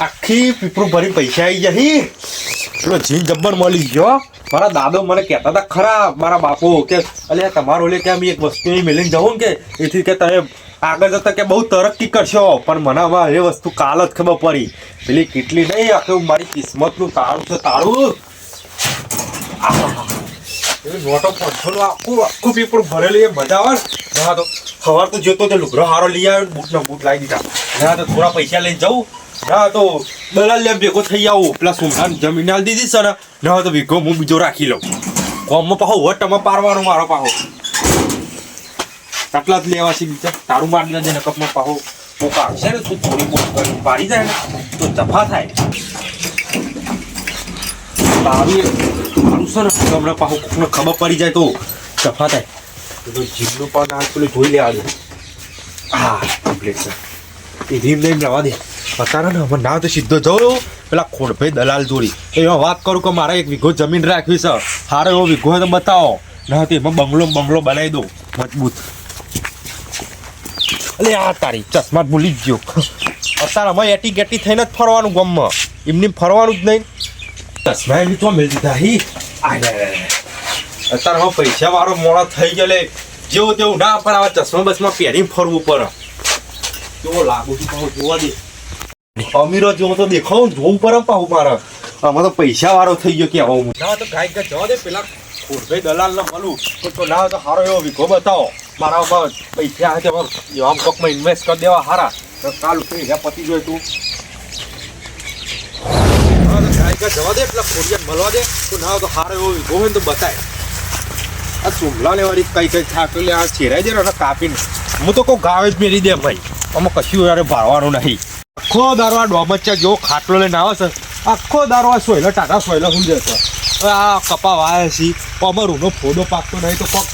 આખી પીપરું ભરી પૈસા આવી જહી પેલો જીન જબ્બર મળી ગયો. મારા દાદો મને કહેતા હતા, ખરા, મારા બાપુ, કે અલે, તમારો લે ત્યાં એક વસ્તુ એ મેલીને જવું કે એથી કે તમે આગળ જતા કે બહુ તરક્કી કરશો. પણ મને આમાં એ વસ્તુ કાલ જ ખબર પડી. પેલી કેટલી નહીં, આખું મારી કિસ્મતનું તાળું છે તાળું નોટો પંથોનું આખું આખું ભરેલું એ મજા આવે ને. ના તો સવાર તો જોતો તો લુગડો હારો લઈ આવ્યો બૂટ ને બૂટ લાવી દીધા. ના તો થોડા પૈસા લઈને જવું. ના તો દલાલ લે ભેગો થઈ આવું. પેલા સુમરાન જમીન આલી દીધી સર ને, ના તો વીઘો હું બીજો રાખી લઉં. કોમમાં પાહો વટમાં પારવાનો મારો પાહો. આટલા જ લેવા છે બીજા. તારું મારી દેજે ને કપમાં પાહો પોકા આવશે ને, તું થોડી પોક પાડી જાય ને, તો જફા થાય. તારું છે ને હમણાં પાછું કોકને ખબર પડી જાય તો સફા થાય પેલો જીભનું પણ આ પેલું જોઈ લે આવ્યું હા કમ્પ્લીટ છે. એ રીમ લઈને રવા દે. અત્યારે ને હવે ના તો સીધો જવું પેલા ખોડભાઈ દલાલ જોડી. એમાં વાત કરું કે મારે એક વીઘો જમીન રાખવી છે. સારો એવો વીઘો હોય તો બતાવો. ના તો એમાં બંગલો બંગલો બનાવી દઉં. મજબૂત. અલે આ તારી ચશ્મા ભૂલી જ ગયો. અત્યારે અમે એટી ગેટી થઈને જ ફરવાનું ગમમાં. એમની ફરવાનું જ નહીં. ચશ્મા એમની તો મેળ દીધા. અત્યારે હવે પૈસા વાળો મોડો થઈ ગયો લે. જેવું તેવું ના પણ આવા ચશ્મા બસમાં પહેરીને ફરવું પડે. કેવો લાગુ છું પાછું જોવા દે. અમીરો જેવો તો દેખાવ જોવું પડે પાછું મારે. આમાં તો પૈસા વાળો થઈ ગયો કે આવો ના, તો ગાય કે જવા દે. પેલા ખોરભાઈ દલાલ ને મળું. તો ના તો સારો એવો વિઘો બતાવો. મારા પૈસા હાથે આમ કોકમાં ઇન્વેસ્ટ કરી દેવા સારા કાલ પૈસા પતી જોઈ તું હા તો. ગાય કે જવા દે એટલા ખોડિયાને મળવા દે. તો ના તો સારો એવો વીઘો હોય તો બતાય. આ સુમલા લેવાની કઈ કઈ થાક એટલે આ છેરાઈ દે ને કાપીને. હું તો કહું ગાવે જ મેરી દે ભાઈ. આમાં કશું યારે ભાળવાનું નહીં. આખો દારો આ ડોમચ્યા જેવો ખાટલો લઈને આવે છે. આખો દારો આ સોયલો ટાટા સોયલો જશે હવે આ કપા વાય છે. પમર ઊનો ફોડો પાકતો નહીં તો કોક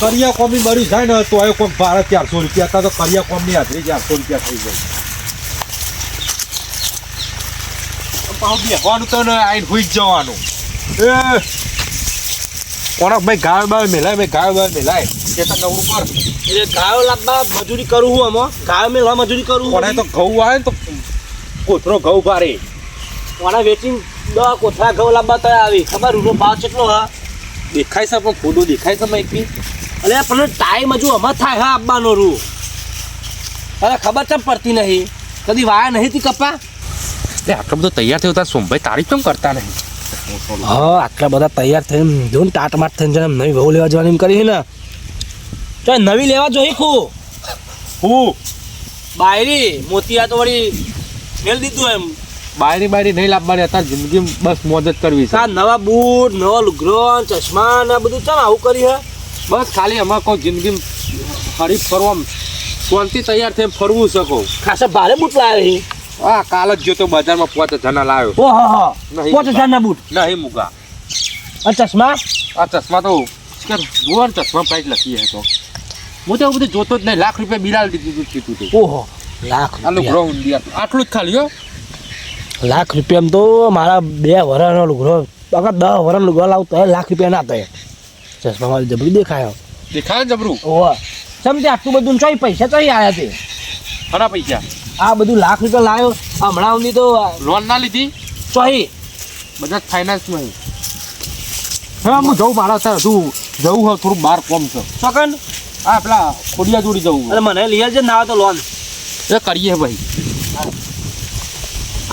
કરિયા કોમી મરી જાય ને તો એ કોક બાર ચારસો રૂપિયા હતા તો કરિયા કોમની હાજરી ચારસો રૂપિયા થઈ જાય પાછું બેસવાનું તો ને આઈને હુઈ જવાનું એ કોણક ભાઈ ગાય બાય મેલાય ભાઈ ગાય બાય મેલાય તો નવરું કર એટલે ગાયો લાવવા મજૂરી કરું હું આમાં ગાયો મેળવા મજૂરી કરું કોને તો ઘઉં આવે તો કોથરો ઘઉં ભારે કોને વેચીને દવા ઘઉં લાવવા તો આવી ખબર રૂનો ભાવ કેટલો હા દેખાય છે પણ ફોટો દેખાય છે માઇકી અલે પણ ટાઈમ હજુ અમાર થાય હા આપવાનો રૂ અરે ખબર ચમ પડતી નહીં કદી વાયા નહીં કપા એટલે આટલો બધો તૈયાર થયો તાર સોમભાઈ તારીખ કેમ કરતા નહીં? હા આટલા બધા તૈયાર થઈને જો ને ટાટમાટ થઈને જને નવી વહુ લેવા જવાની એમ કરી ને. તો નવી લેવા જોઈ ખું. હું? બાયરી મોતિયા તો વળી મેળ દીધું એમ. બાયરી બાયરી નહીં લાવવાની અત્યારે જિંદગી બસ મોજ જ કરવી છે. નવા બૂટ નવો લુગરો ચશ્મા ને આ બધું ચાલ આવું કરી હે? બસ ખાલી અમારે કોઈ જિંદગી ફરી ફરવા શાંતિ તૈયાર થઈને ફરવું શકો ખાસા ભારે બૂટ લાવ્યા હા કાલ જ જોતો બજારમાં પાંચ હજારના લાવ્યો ઓહો. પાંચ હજારના બૂટ? નહીં મૂકા. આ ચશ્મા? આ ચશ્મા તો જુઓ ચશ્મા પ્રાઇસ લખી હે તો. હું તો બધું જોતો જ નહીં. લાખ રૂપિયા બિલાલ દીધું કીધું તું. ઓહો. લાખ આ લુગડો રૂપિયા ઊંધી આટલું જ ખાલી હો. લાખ રૂપિયામાં તો મારા બે વરાનો લુગડો. અગર દસ વરાનો લુગડો લાવું તો લાખ રૂપિયા ના થાય. ચશ્મા મારી જબરી દેખાયો. દેખાય જબરું? ઓહો. સમજે આટલું બધું ચોઈ પૈસા ચોઈ આવ્યા છે. ખરા પૈસા? આ બધું લાખ રૂપિયા લાવ્યો હમણાં સુધી તો લોન ના લીધી. ચોહી બધા ફાઇનાન્સમાં હા હું જઉં મારા અત્યારે તું જવું હોય થોડું બહાર કોમ છે. ચોકન હા પેલા ખોડિયા જોડી જવું એટલે મને લઈ આવજે ના તો લોન એ કરીએ ભાઈ.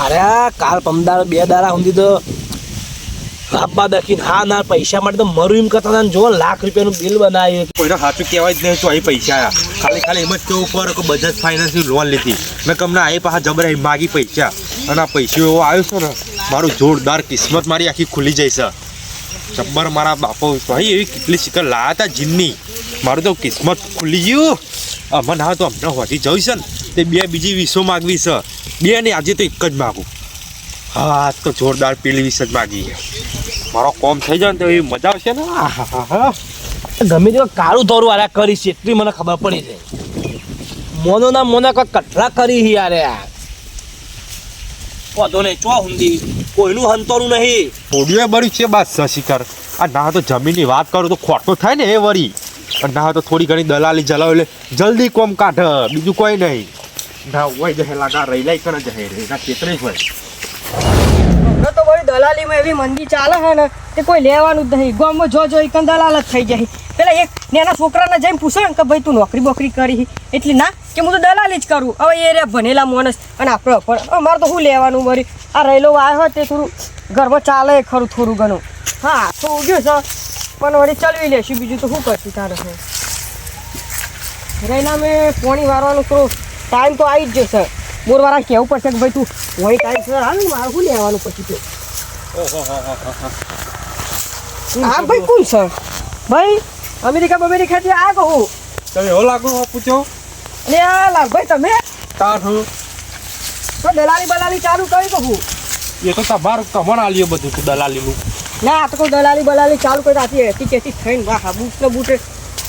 અરે કાલ પમદાર બે દાડા સુધી તો લાભા દખીન હા ના પૈસા માટે તો મરું એમ કરતા હતા જો લાખ રૂપિયાનું બિલ બનાવ્યું. કોઈને સાચું કહેવાય જ નહીં તો અહીં પૈસા આયા. ખાલી ખાલી એમ જ કેવું પડે બજાજ ફાઇનાન્સની લોન લીધી. મેં તમને આ પાછા જબરા માગી પૈસા. અને આ પૈસો એવો આવ્યો છે ને, મારું જોરદાર કિસ્મત મારી આખી ખુલી જાય છે. જબ્બર મારા બાપો, ભાઈ, એવી કેટલી શિકર લાયા હતા જીનની. મારું તો કિસ્મત ખુલી ગયું. અમને હા તો અમને હોતી છે ને. તે બે બીજી વીસો માગવી છે. બે ને આજે તો એક જ માગું. હા આજ તો જોરદાર પેલી વિશે જ માગી મારો કોમ થઈ જાય ને તો એવી મજા આવશે ને? ગમે તે કાળું ધોરું આ કરી છે એટલી મને ખબર પડી છે મોનો ના મોના કોઈ કટરા કરી હી યાર વાંધો નહીં ચો હુંદી. કોઈનું હંતોરું નહીં. થોડીઓ બળ્યું છે બાદ શશિકર આ ના તો જમીનની વાત કરું તો ખોટો થાય ને એ વળી. અને ના તો થોડી ઘણી દલાલી જલાવ એટલે જલ્દી કોમ કાઢ બીજું કોઈ નહીં. ના હોય જહેલા લાગા રહી લાઈ કરે જહે રે ના ખેતરે જ હોય. દલાલીમાં એવી મંદી ચાલે છે ને કે કોઈ લેવાનું જ નહીં. ગામમાં જો જો એકન દલાલ જ થઈ જાય. પેલા એક નાના છોકરાને જઈને પૂછો ને કે ભાઈ તું નોકરી બોકરી કરી એટલી ના, કે હું તો દલાલી જ કરું. હવે એ રે ભણેલા માણસ અને આપણે પણ. અમારે તો શું લેવાનું મરી આ રહેલો આવ્યો તે થોડું ઘરમાં ચાલે ખરું થોડું ઘણું. હા, તો ઉગ્યું છે. પણ વળી ચલવી લેશું બીજું તો શું કરશું તારે રહેલા મેં પોણી વારવાનું થોડું ટાઈમ તો આવી જ જશે. મોરવાળા કહેવું પડશે કે ભાઈ તું હોય ટાઈમ સર હાલ મારું શું લેવાનું પછી તો? હા ભાઈ કોણ છે? ભાઈ અમેરિકા અમેરિકાથી આ કહું. તમે હો લાગુ હો પૂછો. અને આ લાગ ભાઈ તમે? હું? તો દલાલી બલાલી ચાલુ કરી કહું. એ તો તમારું તમને આલ્યો બધું તું દલાલીનું. ના આ તો દલાલી બલાલી ચાલુ કરી આથી એથી કેથી થઈને વાહ બૂટ ને બૂટ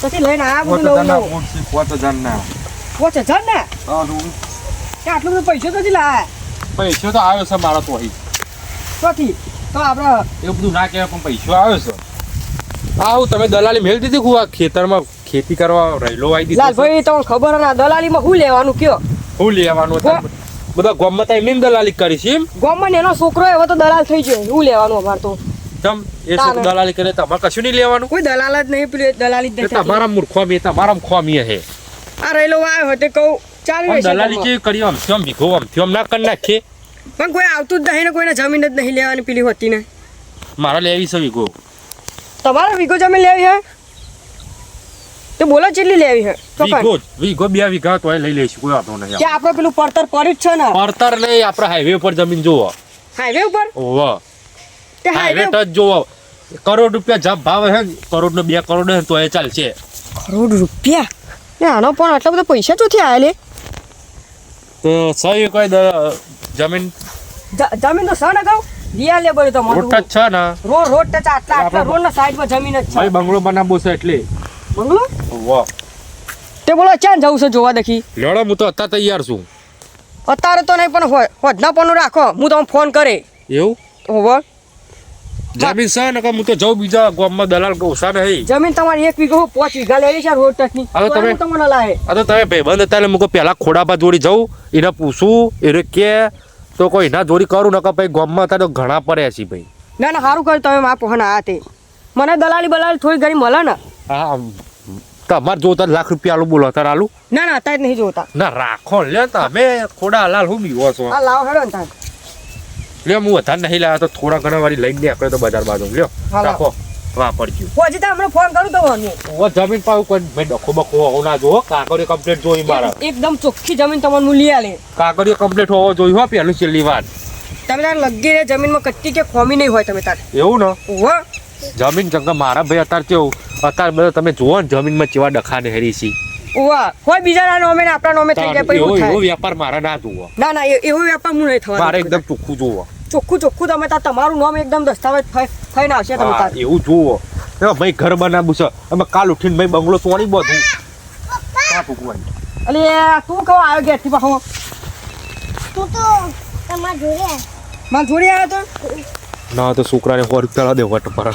પછી લઈને આ બધું નવું નવું પોત હજાર ના પોચ હજાર ને કે આટલું બધું પૈસો તો જ લાયા? પૈસો તો આવ્યો છે મારા તો અહીં. ચોથી તો આપણે એવું બધું ના કહેવાય પણ પૈસો આવ્યો છે. આવું તમે દલાલી મેળ દીધી કુ આ ખેતરમાં ખેતી કરવા રહેલો આવી દીધો? લાલભાઈ તમને ખબર ના દલાલીમાં શું લેવાનું કયો? શું લેવાનું? બધા ગોમમાં તો એમની દલાલી કરી છે એમ? ગામમાં એનો છોકરો હવે તો દલાલ થઈ ગયો શું લેવાનું અમારે તો. તમ એ શું દલાલી કરે તમારે કશું નહીં લેવાનું? કોઈ દલાલ જ નહીં પેલી દલાલી જ નહીં. તમારા મૂર્ખોમી તમારા ખોમી હે. આ રહેલો આવ્યો હતો કહું ચાલી દલાલી કે જે કરી? આમ થયો ભીખો આમ થયો ના કરી નાખીએ પણ કોઈ આવતું જ નહીં ને કોઈને જમીન જ નહીં લેવાની પેલી હોતી ને મારે લેવી છે વીઘો. તમારે વીઘો જમીન લેવી હે? તો બોલો કેટલી લેવી હે? વીઘો વીઘો બે વીઘા તો લઈ લઈશું કોઈ વાંધો નહીં કે આપણે પેલું પડતર પડી જ છે ને? પડતર નહીં આપણે હાઈવે ઉપર જમીન જોવો. હાઈવે ઉપર? ઓવો તે હાઈવે તો જોવો. કરોડ રૂપિયા જબ ભાવ હે ને, કરોડ નો બે કરોડ હે તો એ ચાલશે. કરોડ રૂપિયા? ને આનો પણ આટલા બધા પૈસા ચોથી આયા લે તો સહી કોઈ જમીન? જમીન તો સણ અગાઉ. લિયા લે બધું તો મોટું જ છે ને. રોડ રોડ ટચ આટલા આટલા રોડ ના સાઈડમાં જમીન જ ભાઈ છે બંગલો બનાવવો છે એટલે. બંગલો? વાહ. તે બોલો ક્યાં જવું છે જોવા દેખી? લેડો હું તો અત્યારે તૈયાર છું. અત્યારે તો નહીં પણ હોય હોજના પણ રાખો. હું તમને ફોન કરે. એવું? ઓવર જમીન છે ને કે હું તો જાઉં બીજા ગામમાં દલાલ ઓછા નહીં. જમીન તમારી એક વીઘો પાંચ વીઘા લેવી છે રોડ ટચની હવે તમે- હું તમને લાવે તો તમે ભાઈબંધ હતા એટલે મૂકો પહેલા ખોડાપા જોડી જાઉં એને પૂછું એને કે તો કોઈ ના જોડી કરું નકર ભાઈ ગામમાં હતા તો ઘણા પડ્યા છે ભાઈ. ના ના સારું કર્યું તમે મારા પહોંચ આ તે. મને દલાલી બલાલી થોડી ઘણી મળે ને. હા તમારે જોતા લાખ રૂપિયા આલું બોલો તાર આલું ના ના અત્યારે નહીં જોતા. ના રાખો લે તમે ખોડા લાલ હું બીવો છો. આ લાવ હેડો ને તાર લ્યો હું વધારે નહીં લાવ્યા તો થોડા ઘણા વાળી લઈને આપણે તો બજાર બાજુ. લ્યો હા. રાખો. વાપરજો પછી તો હમણાં ફોન કરું તો વાનું ઓ જમીન પાઉ કોઈ ભાઈ ડખો બખો હોવો ના જો કાકરીઓ કમ્પ્લીટ જોઈ મારા. એકદમ ચોખ્ખી જમીન તમને હું લઈ આલે. કાગળિયો કમ્પ્લીટ હોવો જોઈ હો પેલું છેલ્લી વાર. તમે તાર લગી રે જમીનમાં કચ્ચી કે ખોમી નહીં હોય તમે તાર. એવું ને? ઓહો જમીન જંગા મારા ભાઈ અત્યારે કેવું? અત્યારે બધા તમે જુઓ ને જમીનમાં કેવા ડખાને હેરી છે. ઓવા કોઈ બીજાના નોમે ને આપણા નોમે થઈ જાય પછી એવો વ્યાપાર મારા ના જુઓ. ના ના એવો વ્યાપાર હું નહીં થવા મારે એકદમ ચોખ્ખું જુઓ. ચોખ્ખું ચોખ્ખું તમે તાર તમારું નામ એકદમ દસ્તાવેજ થઈ- થઈને આવશે તમે તાર. એવું જુઓ. એ ભાઈ ઘર બનાવું છે. અમે કાલ ઉઠીને ભાઈ બંગલો તોડી બધું? અલે તું કહો આવ્યો ઘેરથી પાછો. તું તો તમાર જોડે માર જોડે આવ્યો તો? ના તો છોકરાને હોર રૂપિયા દે વટ પર.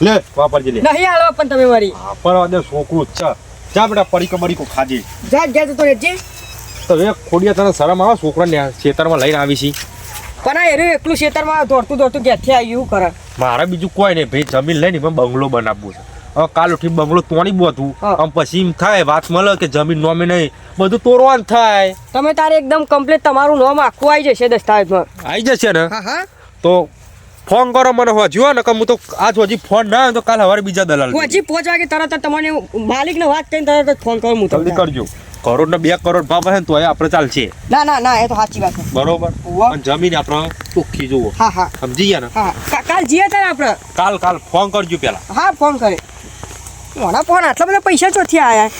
લે વાપરજે લે. નહીં હાલવા પણ તમે મારી પર દે છોકરું. જ છે જા બેટા પડીકો બડીકો ખાજે. જા જા તો રેજે તો એ ખોડિયા તને શરમ આવે? છોકરાને ખેતરમાં લઈને આવી છે. પણ આ એરું એકલું ખેતરમાં દોડતું દોડતું ક્યાંથી આવ્યું એવું કરે. મારે બીજું કોઈ નહીં ભાઈ જમીન લઈને એમાં બંગલો બનાવવું છે. હવે કાલ ઉઠી બંગલો તોડી બધું હા. આમ પછી એમ થાય વાત મળે કે જમીન નોમે નહીં. બધું તોડવાનું થાય. તમે તારે એકદમ કમ્પ્લીટ તમારું નોમ આખું આવી જશે દસ્તાવેજમાં. આવી જશે ને? હા હા. તો ફોન કરો મને હજુ ને કે હું તો આજ હજી ફોન ના આવે તો કાલ સવારે બીજા દલાલ હજી પહોંચવા કે તરત તમને માલિકને વાત કરીને તરત ફોન કરું હું જલ્દી તમને કરજો. કરોડ ને બે કરોડ ભાવ હે ને તો આપણે ચાલશે. ના ના ના એ તો સાચી વાત છે. બરોબર? પણ જમીન આપણે ચોખ્ખી જુઓ. હા હા. સમજી ગયા ને? હા કાલ જઈએ તારે આપણે? કાલ કાલ. ફોન કરજો પેલા હા ફોન કરે. મારા ફોન આટલા બધા પૈસા ચોથી આયા?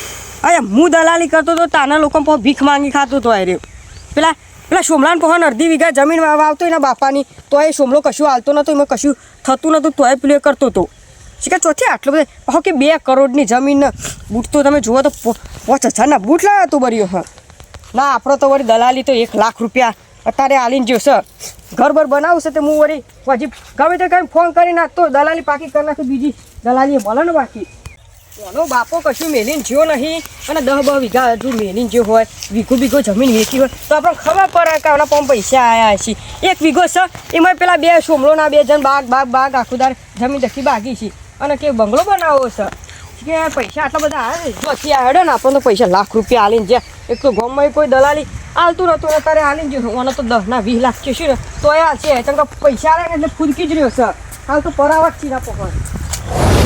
અરે હું દલાલી કરતો તો તાના લોકો પણ ભીખ માંગી ખાતો તો અરે પેલા પેલા સોમલાન પહોન અડધી વીઘા જમીન વાવ- વાવતો એના બાપાની. તો એ સોમલો કશું હાલતો નતો એમાં કશું થતું નતું તોય પ્લે કરતો હતો કે ચોથી આટલો બધો કહો કે બે કરોડની જમીન, બૂટ તો તમે જુઓ તો પાંચ હજારના બૂટ લાવ્યા તું બર્યો, હા. ના, આપણો તો વળી દલાલી તો એક લાખ રૂપિયા અત્યારે આલીને જ્યો સર ઘર બર બનાવશે તો હું વળી હજી ગમે તે કંઈ ફોન કરી નાખતો દલાલી પાકી કરી નાખી બીજી દલાલી મળે ને બાકી. કોનો બાપો કશું મેલીને જ્યો નહીં અને દહ બહ વીઘા હજુ મેલીને જ્યો હોય, વીઘો વીઘો જમીન વેચી હોય, તો આપણને ખબર પડે કે આપણા પણ પૈસા આવ્યા છે. એક વીઘો છે એમાં પેલા બે સોમલોના બે જણ બાગ બાગ બાગ આખુદાર જમીન દખી બાકી છે. અને કે બંગલો બનાવો છે? કે પૈસા આટલા બધા આવે જોથી આવ્યો ને, આપણને તો પૈસા લાખ રૂપિયા આલીને જ્યાં એક તો ગામમાં કોઈ દલાલી આલતું નતું અત્યારે આલીને જોયું મને તો દસ ના વીસ લાખ છે ને તો એ છે તમને પૈસા આવે એટલે ફૂદકી જ રહ્યો સર હાલ તો પરાવત છે ના પકડ.